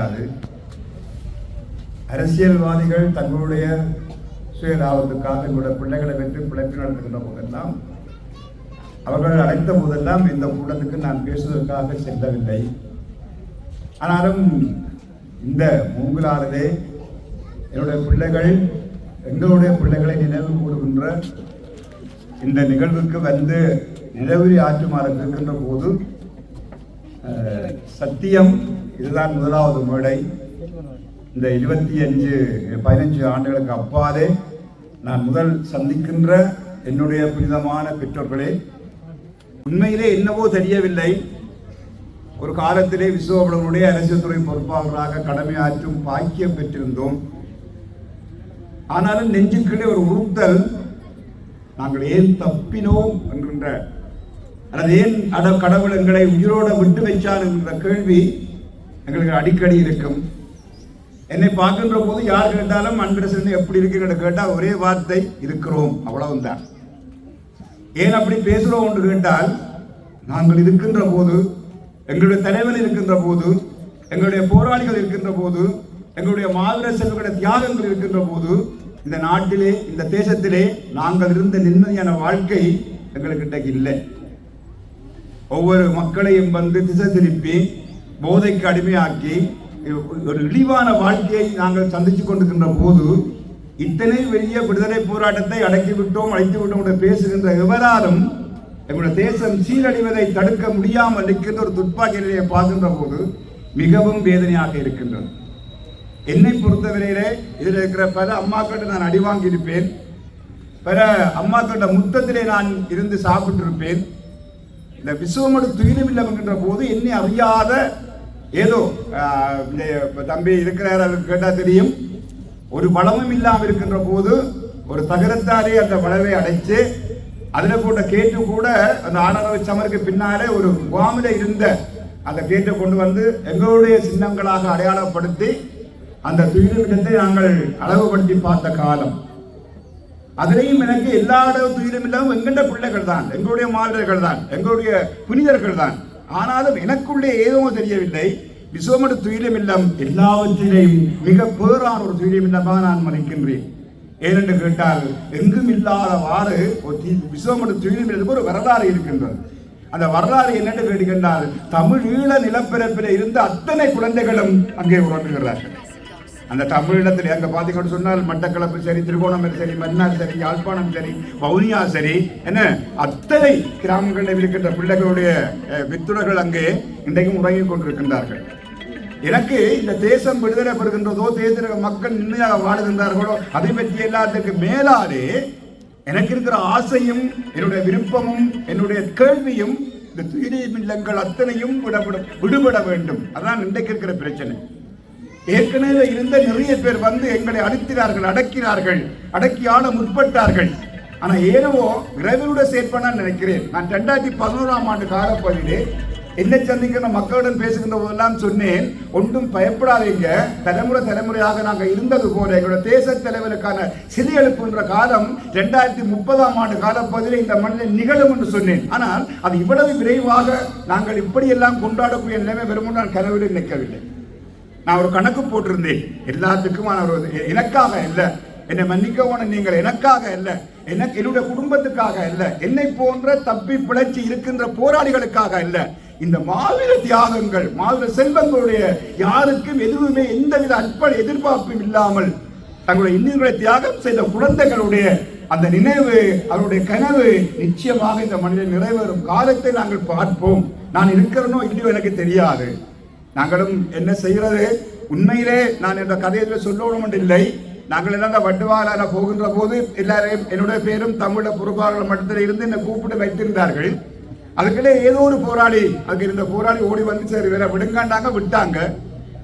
கிடையாது அரசியல்வாதிகள் தங்களுடைய சுயலாபத்துக்காக எங்களுடைய பிள்ளைகளை வெற்றி பிழைப்பு நடத்துகின்ற போதெல்லாம் அவர்கள் அழைத்த போதெல்லாம் இந்த கூட்டத்துக்கு நான் பேசுவதற்காக செல்லவில்லை. ஆனாலும் இந்த மூங்கலானதே என்னுடைய பிள்ளைகள் எங்களுடைய பிள்ளைகளை நினைவு கூடுகின்ற இந்த நிகழ்வுக்கு வந்து நிலவுரி ஆற்றுமாறு இருக்கின்ற போது அஹ், சத்தியம் இதுதான் முதலாவது மேடை. இந்த இருபத்தி அஞ்சு பதினஞ்சு ஆண்டுகளுக்கு அப்பாலே நான் முதல் சந்திக்கின்ற என்னுடைய புனிதமான பெற்றோர்களே உண்மையிலே என்னவோ தெரியவில்லை. ஒரு காலத்திலே விஸ்வபுரனுடைய அரசியல் துறை பொறுப்பாளராக கடமையாற்றும் பாக்கியம் பெற்றிருந்தோம். ஆனாலும் நெஞ்சுக்கிட்டே ஒரு உறுத்தல் நாங்கள் ஏன் தப்பினோம் என்கின்ற அல்லது ஏன் அட கடவுள் எங்களை உயிரோட விட்டு வைச்சார் என்கிற கேள்வி எங்களுக்கு அடிக்கடி இருக்கும். என்னை பார்க்கின்ற போது யார் கேட்டாலும் அன்பரசன் எப்படி இருக்குன்னு கேட்டால் ஒரே வார்த்தை இருக்கிறோம். அவ்வளவுதான். ஏன் அப்படி பேசுகிறோம் என்று கேட்டால் நாங்கள் இருக்கின்ற போது எங்களுடைய தலைவர் இருக்கின்ற போது எங்களுடைய போராளிகள் இருக்கின்ற போது எங்களுடைய மாவீர செல்வங்களுடைய தியாகங்கள் இருக்கின்ற போது இந்த நாட்டிலே இந்த தேசத்திலே நாங்கள் இருந்த நிம்மதியான வாழ்க்கை எங்களுக்கிட்ட இல்லை. ஒவ்வொரு மக்களையும் வந்து திசை திருப்பி போதைக்கு அடிமையாக்கி ஒரு இழிவான வாழ்க்கையை நாங்கள் சந்தித்து கொண்டிருக்கின்ற போது இத்தனை பெரிய விடுதலை போராட்டத்தை அடக்கி விட்டோம் அழைத்து விட்டோம் என்று பேசுகின்ற எவராலும் எங்களுடைய தேசம் சீரழிவதை தடுக்க முடியாமல் இருக்கின்ற ஒரு துப்பாக்கி நிலையை பார்க்கின்ற போது மிகவும் வேதனையாக இருக்கின்றது. என்னை பொறுத்தவரையிலே இதில் இருக்கிற பல அம்மாக்கிட்ட நான் அடி வாங்கியிருப்பேன். பல அம்மாக்கிட்ட முத்தத்திலே நான் இருந்து சாப்பிட்டிருப்பேன். இந்த விசுவமடு இல்லை என்கின்ற போது என்னை அறியாத ஏதோ தம்பி இருக்கிறார் அவருக்கு கேட்டால் தெரியும். ஒரு வளமும் இல்லாமல் இருக்கின்ற போது ஒரு தகரத்தாலே அந்த வளவை அடைச்சு அதில் போட்ட கேட்டு கூட அந்த ஆனரவை சமருக்கு பின்னாலே ஒரு முகாமில் இருந்த அந்த கேட்டை கொண்டு வந்து எங்களுடைய சின்னங்களாக அடையாளப்படுத்தி அந்த துயிலுமில்லத்தை நாங்கள் அளவுபடுத்தி பார்த்த காலம். அதிலையும் எனக்கு எல்லா அளவு துயிலும் இல்லாமல் பிள்ளைகள் தான் எங்களுடைய மாணவர்கள் தான் எங்களுடைய புனிதர்கள் தான் ஆனாலும் எனக்குள்ளே ஏதோ தெரியவில்லை. விசுவமடு துயிலும் இல்லம். எல்லாவற்றிலையும் மிக பேரான ஒரு துயிலும் இல்லமாக நான் மதிக்கின்றேன் ஏனென்று கேட்டால் எங்கும் இல்லாதவாறு விசுவமடு துயிலும் இல்லத்துக்கு ஒரு வரலாறு இருக்கின்றது. அந்த வரலாறு என்னென்று கேட்டுக்கின்றால் தமிழ் ஈழ நிலப்பரப்பில் இருந்த அத்தனை குழந்தைகளும் அங்கே உறங்குகிறார்கள். அந்த தமிழினத்தில் அங்கே பார்த்தீங்கன்னு சொன்னால் மட்டக்களப்பு சரி திருகோணமலை சரி மன்னார் சரி யாழ்ப்பாணம் சரி வவுனியா சரி என்ன? அத்தனை கிராமங்களில் இருக்கின்ற பிள்ளைகளுடைய வித்துடர்கள் அங்கே இன்றைக்கும் உறங்கிக் கொண்டிருக்கின்றார்கள். எனக்கு இந்த தேசம் விடுதலை பெறுகின்றதோ தேசிய மக்கள் நிம்மதியாக வாழுகின்றார்களோ அதை பற்றி எல்லாத்துக்கு மேலாலே எனக்கு இருக்கிற ஆசையும் என்னுடைய விருப்பமும் என்னுடைய கேள்வியும் இந்த துயிரி மில்லங்கள் அத்தனையும் விடப்பட விடுபட வேண்டும். அதான் இன்றைக்கு இருக்கிற பிரச்சனை. ஏற்கனவே இருந்த நிறைய பேர் வந்து எங்களை அடிக்கிறார்கள் அடக்கினார்கள் அடக்கி ஆள முற்பட்டார்கள். ஆனா ஏனவோ விரைவிலோட சேர்ப்பனா நினைக்கிறேன். நான் ரெண்டாயிரத்தி பதினோராம் ஆண்டு காலப்பகுதியிலே என்னை சந்திக்கிற மக்களுடன் பேசுகின்ற போதெல்லாம் சொன்னேன் ஒன்றும் பயப்படாதீங்க. தலைமுறை தலைமுறையாக நாங்கள் இருந்தது போல எங்களோட தேச தலைவருக்கான சிலை எழுப்புன்ற காலம் ரெண்டாயிரத்தி முப்பதாம் ஆண்டு காலப்பகுதியில் இந்த மண்ணில் நிகழும் என்று சொன்னேன். ஆனால் அது இவ்வளவு விரைவாக நாங்கள் இப்படியெல்லாம் கொண்டாடக்கூடிய நிலைமை வெறும் நான் கனவில் நிற்கவில்லை நான் ஒரு கணக்கு போட்டிருந்தேன். எல்லாத்துக்கும் நான் ஒரு எனக்காக இல்லை என்னை மன்னிக்கவும் நீங்கள் எனக்காக இல்லை எனக்கு என்னுடைய குடும்பத்துக்காக இல்லை என்னை போன்ற தப்பி பிழைச்சி இருக்கின்ற போராளிகளுக்காக இல்லை இந்த மாவீர தியாகங்கள் மாவீர செல்வங்களுடைய யாருக்கும் எதுவுமே எந்தவித அற்ப எதிர்பார்ப்பும் இல்லாமல் தங்களுடைய இன்னுடைய தியாகம் செய்த குழந்தைகளுடைய அந்த நினைவு அவருடைய கனவு நிச்சயமாக இந்த மனிதன் நிறைவேறும். காலத்தை நாங்கள் பார்ப்போம். நான் இருக்கிறனோ இல்லையோ எனக்கு தெரியாது. நாங்களும் என்ன செய்கிறது? உண்மையிலே நான் இந்த கதையில் சொல்லணும் இல்லை. நாங்கள் எல்லாம் அந்த போகின்ற போது எல்லாரையும் என்னுடைய பேரும் தமிழ பொறுப்பாளர்கள் மட்டத்தில் இருந்து என்னை கூப்பிட்டு வைத்திருந்தார்கள். அதுக்குள்ளே ஏதோ ஒரு போராளி அதுக்கு இருந்த போராளி ஓடி வந்து சரி வேற விடுங்காண்டாங்க விட்டாங்க.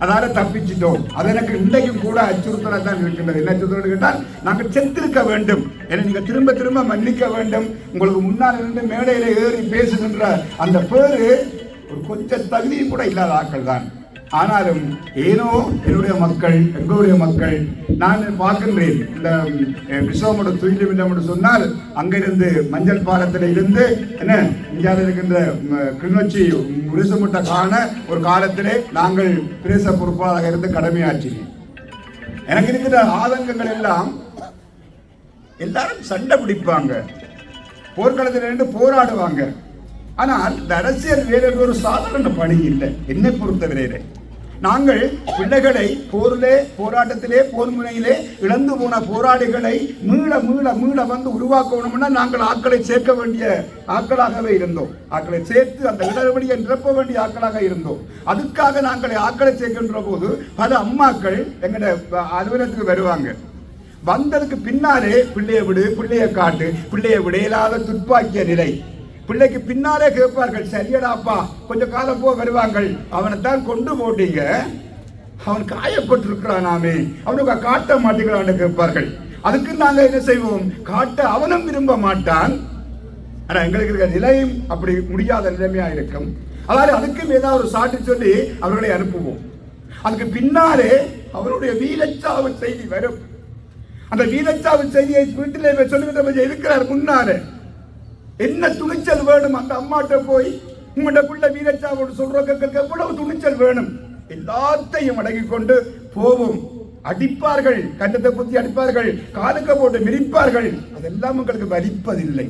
அதால தப்பிச்சிட்டோம். அது எனக்கு இன்றைக்கும் கூட அச்சுறுத்தலாக தான் இருக்கின்றது. என்ன அச்சுறுத்தல் கேட்டால் நாங்கள் செத்திருக்க வேண்டும். என நீங்க திரும்ப திரும்ப மன்னிக்க வேண்டும். உங்களுக்கு முன்னால் இருந்து மேடையில ஏறி பேசுகின்ற அந்த பேரு ஒரு கொஞ்சம் தகுதியும் கூட இல்லாத ஆட்கள் தான் ஆனாலும் ஏனோ என்னுடைய மக்கள் எங்களுடைய மக்கள் நான் பார்க்கின்றேன். இந்த விஸ்வமோட துயிலும் இல்லை என்று சொன்னால் அங்கிருந்து மஞ்சள் பாலத்தில் இருந்து என்ன இந்தியாவில் இருக்கின்ற ம், கிளிநொச்சி காண ஒரு காலத்திலே நாங்கள் பிரேச பொறுப்பாளராக இருந்து கடமையாற்றினேன் எனக்கு இருக்கிற ஆதங்கங்கள் எல்லாம் எல்லாரும் சண்டை பிடிப்பாங்க. போர்க்களத்தில் இருந்து போராடுவாங்க. ஆனால் இந்த அரசியல் வீரர் ஒரு சாதாரண பணி இல்லை. என்னை பொறுத்தவரையிலே. நாங்கள் பிள்ளைகளை போரிலே போராட்டத்திலே போர் முனையிலே இழந்து போன போராளிகளை மீள மீள மீள வந்து உருவாக்கணும்னா நாங்கள் ஆட்களை சேர்க்க வேண்டிய ஆக்களாகவே இருந்தோம். ஆட்களை சேர்த்து அந்த இடவெளியை நிரப்ப வேண்டிய ஆட்களாக இருந்தோம். அதுக்காக நாங்கள் ஆக்களை சேர்க்கின்ற போது பல அம்மாக்கள் எங்கட அலுவலகத்துக்கு வருவாங்க. வந்ததுக்கு பின்னாலே பிள்ளைய விடு பிள்ளைய காட்டு பிள்ளைய விட இல்லாத துப்பாக்கிய நிலை. பிள்ளைக்கு பின்னாலே கேட்பார்கள் சரியடாப்பா கொஞ்சம் காலம் போக வருவாங்கள் அவனைத்தான் கொண்டு போட்டீங்க. அவன் காயப்பட்டிருக்கிறானாமே அவனுக்கு காட்ட மாட்டேங்கிறான்னு கேட்பார்கள். அதுக்கு நாங்க என்ன செய்வோம்? காட்ட அவனும் விரும்ப மாட்டான். ஆனா எங்களுக்கு இருக்கிற நிலையும் அப்படி முடியாத நிலைமையா இருக்கும். அதாவது அதுக்கும் ஏதாவது ஒரு சாட்டு சொல்லி அவர்களை அனுப்புவோம். அதுக்கு பின்னாலே அவருடைய வீரச்சாவு செய்தி வரும். அந்த வீரச்சாவு செய்தியை வீட்டிலே போய் சொல்லுகின்ற இருக்கிறார் முன்னாலே. என்ன துணிச்சல் வேணும் அந்த அம்மாட்ட போய்? உங்களோட பிள்ளை வீரச்சாவோடு சொல்றதுக்கு எவ்வளவு துணிச்சல் வேணும்? எல்லாத்தையும் அடங்கி கொண்டு போவோம். அடிப்பார்கள் கண்டத்தை குத்தி அடிப்பார்கள் காலுக்க போட்டு மிதிப்பார்கள். அதெல்லாம் உங்களுக்கு வலிப்பதில்லை.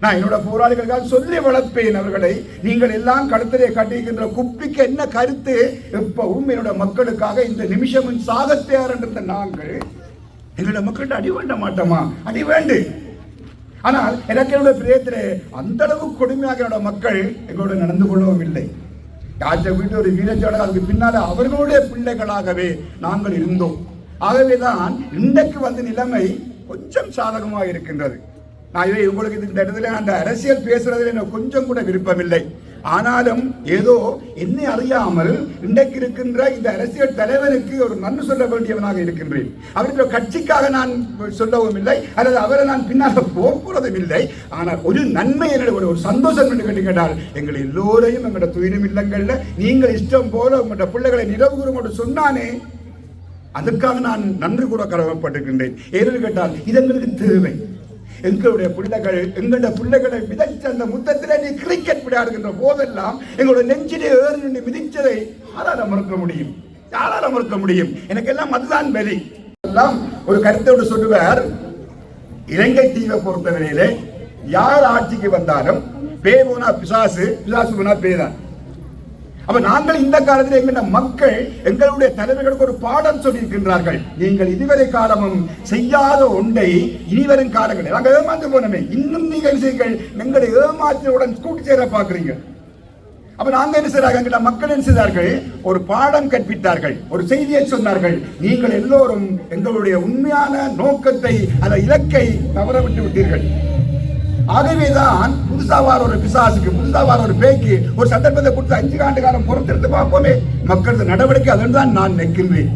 நான் என்னோட போராளிகளுக்காக சொல்லி வளர்ப்பேன் அவர்களை. நீங்கள் எல்லாம் கழுத்திலே கட்டியிருக்கின்ற குப்பிக்கு என்ன கருத்து? எப்பவும் என்னோட மக்களுக்காக இந்த நிமிஷமும் சாகத்தையார் என்ற நாங்கள் எங்களோட மக்கள்கிட்ட அடி வேண்ட மாட்டோமா? அடி வேண்டு. ஆனால் எனக்கு என்னோட பிரியத்திலே அந்த அளவு கொடுமையாக என்னோட மக்கள் எங்களோட நடந்து கொள்ளவும் இல்லை. யாற்ற வீட்டு ஒரு வீரச்சோட அதுக்கு பின்னால அவர்களுடைய பிள்ளைகளாகவே நாங்கள் இருந்தோம். ஆகவேதான் இன்றைக்கு வந்து நிலைமை கொஞ்சம் சாதகமாக இருக்கின்றது. நான் இதை உங்களுக்கு இந்த இடத்துல அந்த அரசியல் பேசுறதுல எனக்கு கொஞ்சம் கூட விருப்பமில்லை. ஆனாலும் ஏதோ என்னை அறியாமல் இன்றைக்கு இருக்கின்ற இந்த அரசியல் தலைவருக்கு ஒரு நன்மை சொல்ல வேண்டியவனாக இருக்கின்றேன். அவருடைய கட்சிக்காக நான் சொல்லவும் இல்லை அல்லது அவரை நான் பின்னால் போகிறதும் இல்லை. ஆனால் ஒரு நன்மை என்னுடைய ஒரு சந்தோஷம் என்று கேட்டு கேட்டால் எங்கள் எல்லோரையும் எங்களோட துயிரும் இல்லங்களில் நீங்கள் இஷ்டம் போல உங்களோட பிள்ளைகளை நிறவு சொன்னானே அதுக்காக நான் நன்றி கூட கடமைப்பட்டிருக்கின்றேன். ஏன்னு கேட்டால் இது எங்களுக்கு தேவை. எங்களுடைய பிள்ளைகள் எங்களுடைய பிள்ளைகளை விதைச்ச அந்த முத்தத்தில் நீ கிரிக்கெட் விளையாடுகின்ற போதெல்லாம் எங்களுடைய நெஞ்சிலே ஏறி நின்று மிதிச்சதை யாரால மறுக்க முடியும்? யாரால மறுக்க முடியும்? எனக்கு எல்லாம் அதுதான் வெளி எல்லாம் ஒரு கருத்தோடு சொல்லுவார் இலங்கை தீவை பொறுத்தவரையிலே யார் ஆட்சிக்கு வந்தாலும் பே போனா பிசாசு பிசாசு போனா பேதான் அப்ப நாங்கள் இந்த காலத்தில் எங்கின்ற மக்கள் எங்களுடைய தலைவர்களுக்கு ஒரு பாடம் சொல்லியிருக்கின்றார்கள். நீங்கள் இதுவரை காலமும் செய்யாத ஒன்றை இனிவரும் காலங்களில் நாங்கள் ஏமாந்து போனோமே இன்னும் நீங்கள் செய்யுங்கள்? எங்களை ஏமாற்றியுடன் கூட்டி சேர பார்க்குறீங்க. அப்ப நாங்க என்ன செய்றாங்க எங்கிட்ட மக்கள் என்ன செய்தார்கள்? ஒரு பாடம் கற்பித்தார்கள் ஒரு செய்தியை சொன்னார்கள். நீங்கள் எல்லோரும் எங்களுடைய உண்மையான நோக்கத்தை அந்த இலக்கை தவற விட்டு விட்டீர்கள் ஆகவேதான் புதுசா வார ஒரு பிசாசுக்கு புதுசா வார ஒரு பேய்க்கு ஒரு சந்தர்ப்பத்தை கொடுத்து அஞ்சு ஆண்டு காலம் பொறுத்திருந்து பார்ப்போமே. மக்களது நடவடிக்கை அதன் தான் நான் நிற்கின்றேன்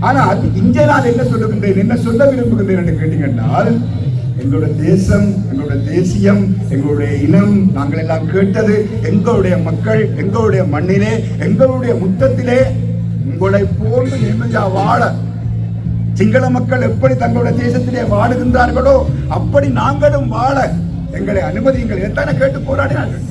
ஆனால் இங்கே நான் என்ன சொல்லுகின்றேன் என்ன சொல்ல விரும்புகின்றேன் என்று கேட்டீங்கன்னால் எங்களுடைய தேசம் எங்களுடைய தேசியம் எங்களுடைய இனம் நாங்கள் எல்லாம் கேட்டது எங்களுடைய மக்கள் எங்களுடைய மண்ணிலே எங்களுடைய முத்தத்திலே உங்களை போன்று நிம்மதியா வாழ. சிங்கள மக்கள் எப்படி தங்களுடைய தேசத்திலே வாழுகின்றார்களோ அப்படி நாங்களும் வாழ. எங்களை அனுமதியுங்கள். எத்தனை கேட்டு போராடினார்கள்.